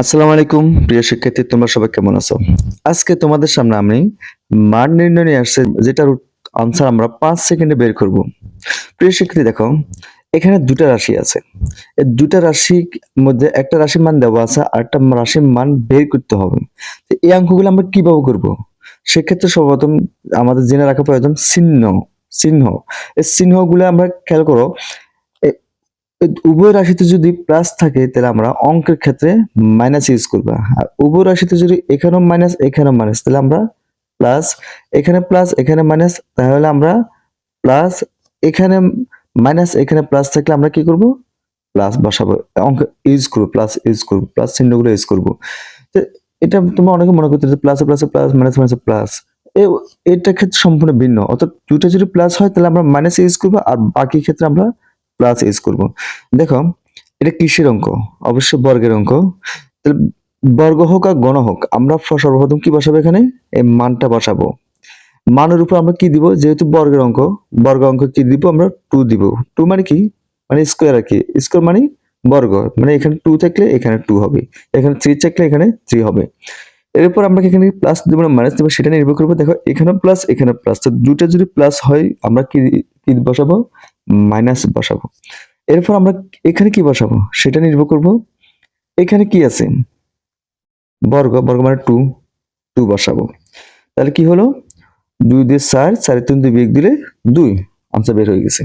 আসসালামু আলাইকুম, প্রিয় শিক্ষার্থী, তোমরা সবাই কেমন আছো? আজকে তোমাদের সামনে আমি মান নির্ণয় নিয়ে আসছে, যেটার আনসার আমরা পাঁচ সেকেন্ডে বের করব। প্রিয় শিক্ষার্থী, দেখো, এখানে দুটা রাশি আছে। এই দুটা রাশির মধ্যে একটা রাশির মান দেওয়া আছে, আর একটা রাশির মান বের করতে হবে। এই অঙ্কগুলো আমরা কীভাবে করব? সেক্ষেত্রে সর্বপ্রথম আমাদের জেনে রাখা প্রয়োজন চিহ্ন চিহ্ন। এই চিহ্নগুলো আমরা খেয়াল করো উভয় রাশিতে যদি প্লাস থাকে, তাহলে আমরা অঙ্কের ক্ষেত্রে মাইনাস ইউজ করব। আর উভয় রাশিতে যদি এখানেও মাইনাস এখানেও মাইনাস তাহলে আমরা প্লাস এখানে প্লাস এখানে মাইনাস তাহলে আমরা প্লাস এখানে মাইনাস এখানে প্লাস থাকলে আমরা কি করব? প্লাস বসাবো। অঙ্ক ইউজ করব প্লাস ইউজ করব প্লাস চিহ্নগুলো ইউজ করব। তো এটা তোমরা অনেকে মনে করতে plus plus plus minus minus plus এটা ক্ষেত্রে সম্পূর্ণ ভিন্ন। অর্থাৎ দুটো যদি প্লাস হয়, তাহলে আমরা মাইনাস ইউজ করব, আর বাকি ক্ষেত্রে আমরা প্লাস ইউজ করব। দেখো, এটা কিসের অঙ্ক, অবশ্যই বর্গের অঙ্ক। তাহলে বর্গ হোক আর গণ হোক, আমরা সর্বপ্রথম কি বসাবো এখানে? এই মানটা বসাবো। মানের উপর আমরা কি দিব? যেহেতু বর্গের অঙ্ক, বর্গ অঙ্ক কি দিব? আমরা টু দিব। টু মানে কি? মানে স্কোয়ার আর কি। স্কোয়ার মানে বর্গ। মানে এখানে টু থাকলে এখানে টু হবে। এখানে থ্রি থাকলে এখানে থ্রি হবে। এরপর আমরা এখানে প্লাস দিব না মাইনাস দিব, সেটা নির্ভর করব, দেখো এখানে প্লাস এখানে প্লাস তো দুটো যদি প্লাস হয়, আমরা কি কি বসাবো? মাইনাস বসাবো। এরপর আমরা এখানে কি বসাবো? সেটা নির্ভর করব। এখানে কি আছে? বর্গ বর্গ মানে টু টু বসাবো। তাহলে কি হলো? দুই দিয়ে চার চারের তিন দুই বিয়োগ দিলে দুই। আনসার বের হয়ে গেছে।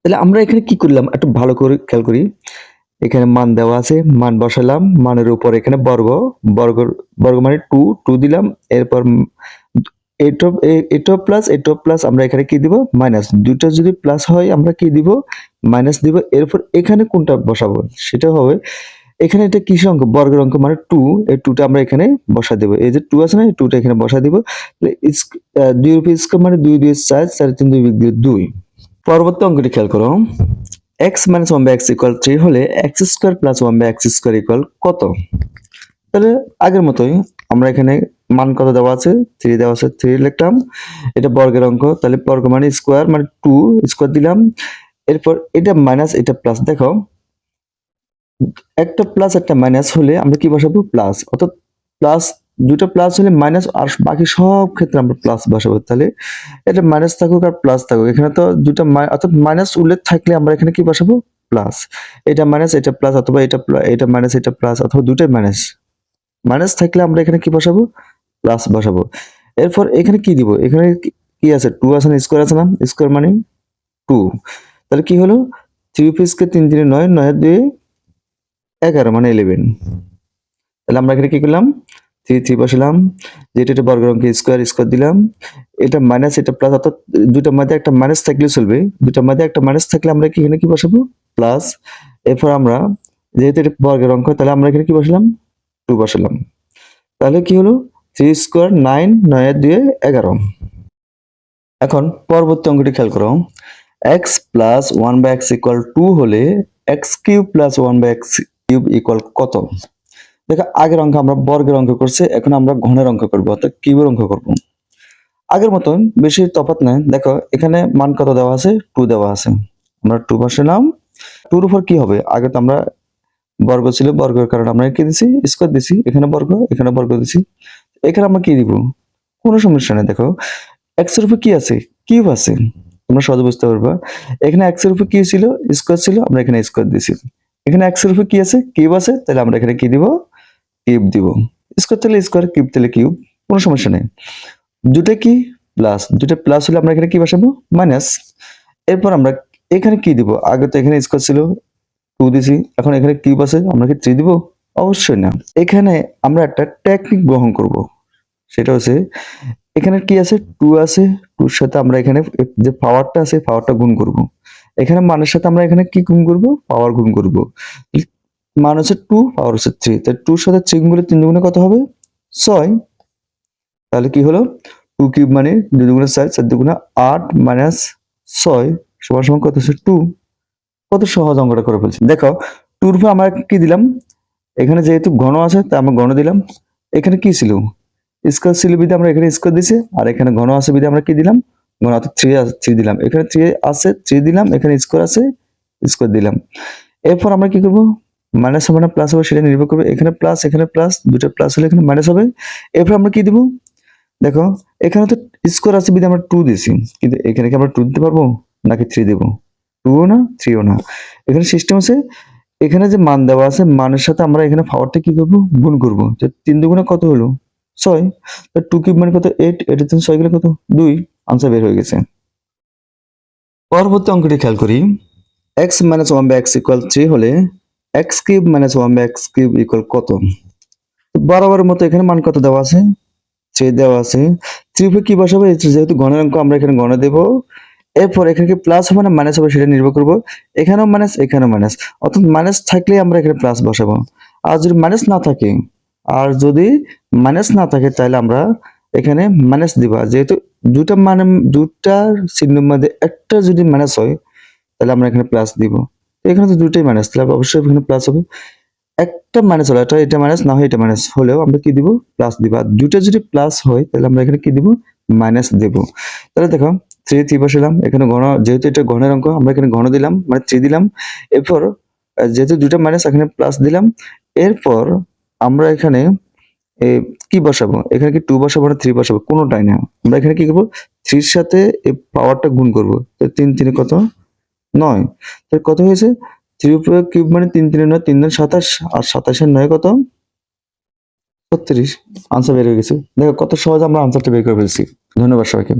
তাহলে আমরা এখানে কি করলাম? একটু ভালো করে খেয়াল করি। এখানে মান দেওয়া আছে, মান বসালাম, মানের উপর এখানে বর্গ বর্গ বর্গ মানে টু টু দিলাম, এরপর এটো প্লাস এটো প্লাস আমরা এখানে কি দিব? মাইনাস দুটো যদি প্লাস হয়, আমরা কি দিব? মাইনাস দিব। এরপর এখানে কোনটা বসাবো? সেটা হবে, এখানে এটা কিসের অঙ্ক? বর্গের অঙ্ক মানে টু এই টুটা আমরা এখানে বসা দেবো। এই যে টু আছে না, এই টুটা এখানে বসা দিব। দুই রুপি স্কোয়ার মানে দুই দুই চার চার তিন দুই দুই। পরবর্তী অঙ্কটি খেয়াল করো। X minus one by x equal three হলে x square plus one by x square equal কত? তাহলে আগের মতোই আমরা এখানে মান কত দেওয়া আছে? থ্রি দেওয়া আছে থ্রি লিখলাম। এটা বর্গের অঙ্ক, তাহলে বর্গ মানে স্কোয়ার মানে টু স্কোয়ার দিলাম। এরপর এটা মাইনাস এটা প্লাস দেখো। একটা প্লাস একটা মাইনাস হলে আমরা কি বসাবো? প্লাস অর্থাৎ প্লাস দুটো প্লাস হলে মাইনাস আর বাকি সব ক্ষেত্রে আমরা প্লাস বসাবো। তাহলে এটা মাইনাস থাকুক আর প্লাস থাকুক। এখানে তো দুটো অর্থাৎ মাইনাস উল্লেখ থাকলে আমরা এখানে কি বসাবো? প্লাস এটা মাইনাস এটা প্লাস অথবা এটা এটা মাইনাস এটা প্লাস অথবা দুটোই মাইনাস মাইনাস থাকলে আমরা এখানে কি বসাবো? প্লাস বসাবো। এরপর এখানে কি দিব? এখানে কি- আছে? টু আছে না? স্কোয়ার আছে না? স্কোয়ার মানে টু তাহলে কি হলো? থ্রি পিসকে তিন তিনে নয় নয় দুই এগারো মানে ইলেভেন তাহলে আমরা এখানে কি করলাম? থ্রি থ্রি বসালাম, যেটা এটা বর্গ অঙ্কে স্কোয়ার স্কোয়ার দিলাম। এটা মাইনাস এটা প্লাস অর্থাৎ দুটার মধ্যে একটা মাইনাস থাকলে চলবে। দুটার মধ্যে একটা মাইনাস থাকলে আমরা কি এখানে কি বসাবো? প্লাস এরপর আমরা, যেহেতু এটা বর্গের অঙ্ক, তাহলে আমরা এখানে কি বসালাম? টু বসালাম। তাহলে কি হলো? থ্রি স্কোয়ার নাইন নয় দুয়ে এগারো। এখন পরবর্তী অঙ্কটি খেয়াল করো। X plus one by x equal two হলে x cube plus one by x cube equal কত? দেখো, আগের অঙ্ক আমরা বর্গের অঙ্ক করছি, এখন আমরা ঘনের অঙ্ক করব, অর্থাৎ কিউবের অঙ্ক করব। আগের মতন বেশি তফাৎ নাই, দেখো, এখানে মান কত দেওয়া আছে? টু দেওয়া আছে। আমরা টু বসালাম টুর উপর কি হবে? আগে তো আমরা বর্গ ছিল, বর্গের কারণে আমরা কি দিছি? স্কোয়ার দিছি, এখানে বর্গ এখানে বর্গ দিছি। এখানে আমরা কি দিব? কোনো সমস্যা নেই, দেখো। এক্সের উপর কি আছে? কিউব আছে। তোমরা সহজে বুঝতে পারবা। এখানে এক্সের উপর কি ছিল, স্কোয়ার ছিল, আমরা এখানে স্কোয়ার দিছি। এখানে এক্সের উপর কি আছে? কিউব আছে, তাহলে আমরা এখানে কি দিব? কিউব দিব। স্কোয়ার তাহলে স্কোয়ার কিউব তাহলে কিউব কোনো সমস্যা নেই। দুটা কি? প্লাস দুটা প্লাস হলে আমরা এখানে কি বসাবো? মাইনাস এরপর আমরা এখানে কি দিব? আগে তো এখানে স্কোয়ার ছিল টু দিছি, এখন এখানে কিউব আছে, আমরা কি থ্রি দিব? অবশ্যই না। এখানে আমরা একটা টেকনিক গ্রহণ করব। সেটা হচ্ছে, এখানে কি আছে? টু আছে টুর সাথে আমরা এখানে যে পাওয়ারটা আছে পাওয়ারটা গুণ করব। এখানে মানের সাথে আমরা এখানে কি গুণ করব? পাওয়ার গুণ করব। মান হচ্ছে টু পাওয়ার হচ্ছে থ্রি তাই টুর সাথে থ্রি গুণ তিন দুগুণে কত হবে? ছয়। তাহলে কি হলো? টু কিউব মানে দুই দুগুণে চার চার দুগুণে আট মাইনাস ছয় সমান সমান কত হচ্ছে টু কত সহজ অঙ্কটা করে ফেলছি। দেখো টুর উপর আমরা কি দিলাম? এখানে যেহেতু ঘন আছে তা আমরা ঘন দিলাম। এখানে কি ছিল? স্কোয়ার ছিল বিধে আমরা এখানে স্কোয়ার দিছি, আর এখানে ঘন আছে বিধে আমরা কি দিলাম? ঘন অর্থাৎ থ্রি থ্রি দিলাম। এখানে থ্রি আছে থ্রি দিলাম, এখানে স্কোয়ার আছে স্কোয়ার দিলাম। এরপর আমরা কি করব? মাইনাস হবে না প্লাস হবে সেটা নির্ভর করবে। এখানে প্লাস এখানে প্লাস দুটো প্লাস হলে এখানে মাইনাস হবে। এরপর আমরা কি দিব? দেখো, এখানে তো স্কোয়ার আছে বিধে আমরা টু দিছি কিন্তু এখানে কি আমরা টু দিতে পারব? নাকি থ্রি দেবো? টুও না থ্রিও না। এখানে সিস্টেম আছে, এখানে যে মান দেওয়া আছে, মানের সাথে আমরা এখানে পাওয়ারটা কি করব? গুণ করব। তো তিন দুগুণে কত হলো? ছয়। তো টু কিউব মানে কত? এইট এটা তিন ছয় গেলে কত? দুই। আনসার বের হয়ে গেছে। পরবর্তী অঙ্কটি খেয়াল করি। X minus one by x equal three হলে x cube minus one by x cube equal কত? বরাবরের মতো এখানে মান কত দেওয়া আছে? থ্রি দেওয়া আছে। থ্রি কি বসাবো? যেহেতু গণের অঙ্ক, আমরা এখানে গণে দেবো। এরপর এখানে কি প্লাস হবে না মাইনাস হবে সেটা নির্ভর করব। এখানেও মাইনাস এখানেও মাইনাস অর্থাৎ মাইনাস থাকলে আমরা এখানে প্লাস বসাবো। আর যদি মাইনাস না থাকে, আর যদি মাইনাস না থাকে, তাহলে আমরা এখানে মাইনাস দিবা। যেহেতু দুটা মানে দুটা চিহ্নের মধ্যে একটা যদি মাইনাস হয়, তাহলে আমরা এখানে প্লাস দিব। এখানে তো দুটাই মাইনাস তাহলে অবশ্যই এখানে প্লাস হবে। একটা মাইনাস হলো এটা এটা মাইনাস না হয় এটা মাইনাস হলেও আমরা কি দিব? প্লাস দিব। আর দুটো যদি প্লাস হয়, তাহলে আমরা এখানে কি দিব? মাইনাস দেব। তাহলে দেখো থ্রি থ্রি বসালাম এখানে ঘন, যেহেতু এটা ঘনের অঙ্ক, আমরা এখানে ঘন দিলাম মানে থ্রি দিলাম। এরপর যেহেতু দুটো মাইনাস এখানে প্লাস দিলাম। এরপর আমরা এখানে কি বসাবো? এখানে কি টু বসাবো না থ্রি বসাবো? কোনোটাই না। আমরা এখানে কি করব? থ্রির সাথে পাওয়ারটা গুণ করব। তো তিন, তিনে কত? নয়। তাহলে কত হয়েছে? থ্রি কিউব মানে তিন তিনে নয়, তিন দিন সাতাশ, আর সাতাশের নয় কত? ছত্রিশ। আনসার বের হয়ে গেছে। দেখো কত সহজ আমরা আনসারটা বের করে ফেলছি। ধন্যবাদ সবাইকে।